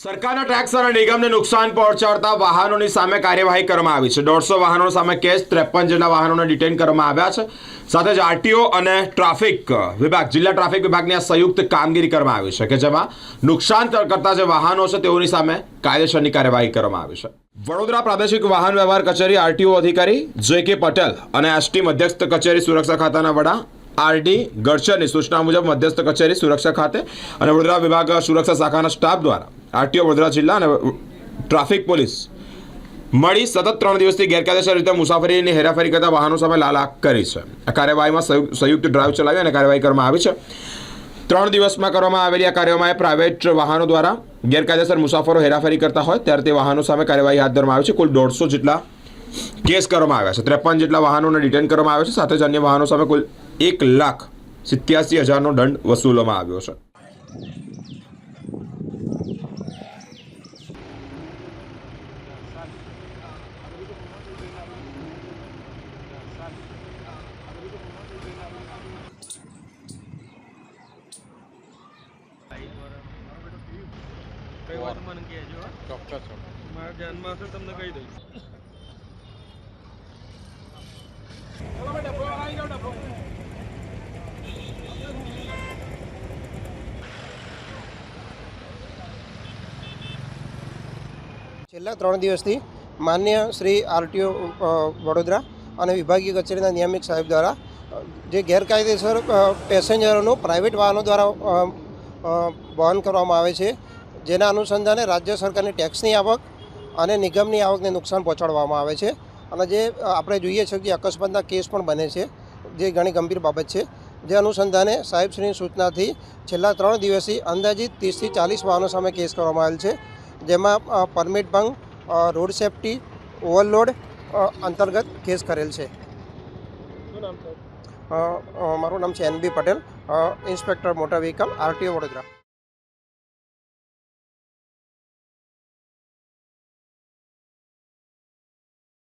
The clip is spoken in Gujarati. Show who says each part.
Speaker 1: સરકારના ટેક્સ અને નિગમને નુકસાન પહોંચાડતા વાહનોની સામે કાર્યવાહી કરવામાં આવી છે. દોઢસો વાહનો સામે કેસ, ત્રેપન જેટલા વાહનોને ડિટેન કરવામાં આવ્યા છે. સાથે જ આરટીઓ અને ટ્રાફિક વિભાગ, જિલ્લા ટ્રાફિક વિભાગની આ સંયુક્ત કામગીરી કરવામાં આવી છે કે જેમાં નુકસાન કરતા જે વાહનો છે તેઓની સામે કાયદેસરની કાર્યવાહી કરવામાં આવી છે. વડોદરા પ્રાદેશિક વાહન વ્યવહાર કચેરી આરટીઓ અધિકારી જે કે પટેલ અને એસટી મધ્યસ્થ કચેરી સુરક્ષા ખાતાના વડા આરડી ગડચરની સૂચના મુજબ મધ્યસ્થ કચેરી સુરક્ષા ખાતે અને વડોદરા વિભાગ સુરક્ષા શાખાના સ્ટાફ દ્વારા આરટીઓ વડોદરા જિલ્લા અને ટ્રાફિક પોલીસ મળી સતત ત્રણ દિવસથી ગેરકાયદેસર રીતે મુસાફરીની હેરાફેરી કરતા વાહનો સામે લાલાક કરી છે. આ કાર્યવાહીમાં સંયુક્ત ડ્રાઈવ ચલાવી અને કાર્યવાહી કરવામાં આવી છે. ત્રણ દિવસમાં કરવામાં આવેલી આ કાર્યવાહીમાં પ્રાઇવેટ વાહનો દ્વારા ગેરકાયદેસર મુસાફરો હેરાફેરી કરતા હોય ત્યારે તે વાહનો સામે કાર્યવાહી હાથ ધરવામાં આવી છે. કુલ દોઢસો જેટલા કેસ કરવામાં આવ્યા છે. ત્રેપન જેટલા વાહનોને ડિટેન કરવામાં આવ્યા છે. સાથે જ અન્ય વાહનો સામે કુલ એક લાખ સિત્યાસી હજારનો દંડ વસૂલવામાં આવ્યો છે.
Speaker 2: કઈ વાત મને કહેજો
Speaker 3: ચોક્કસ
Speaker 2: મારા ધ્યાનમાં હશે તમને કહી દઈશ
Speaker 4: છેલ્લા ત્રણ દિવસથી માન્ય શ્રી આરટીઓ વડોદરા અને વિભાગીય કચેરીના નિયામક સાહેબ દ્વારા જે ગેરકાયદેસર પેસેન્જરોનું પ્રાઇવેટ વાહનો દ્વારા વહન કરવામાં આવે છે. જેના અનુસંધાને રાજ્ય સરકારની ટેક્સની આવક અને નિગમની આવકને નુકસાન પહોંચાડવામાં આવે છે. અને જે આપણે જોઈએ છીએ કે અકસ્માતના કેસ પણ બને છે જે ઘણી ગંભીર બાબત છે. જે અનુસંધાને સાહેબશ્રીની સૂચનાથી છેલ્લા ત્રણ દિવસથી અંદાજિત ત્રીસથી ચાલીસ વાહનો સામે કેસ કરવામાં આવેલ છે. જેમાં પરમિટ ભંગ રોડ સેફટી ઓવરલોડ અંતર્ગત કેસ કરેલ છે. મારું નામ છે N B Patel inspector motor vehicle RTO Vadodara.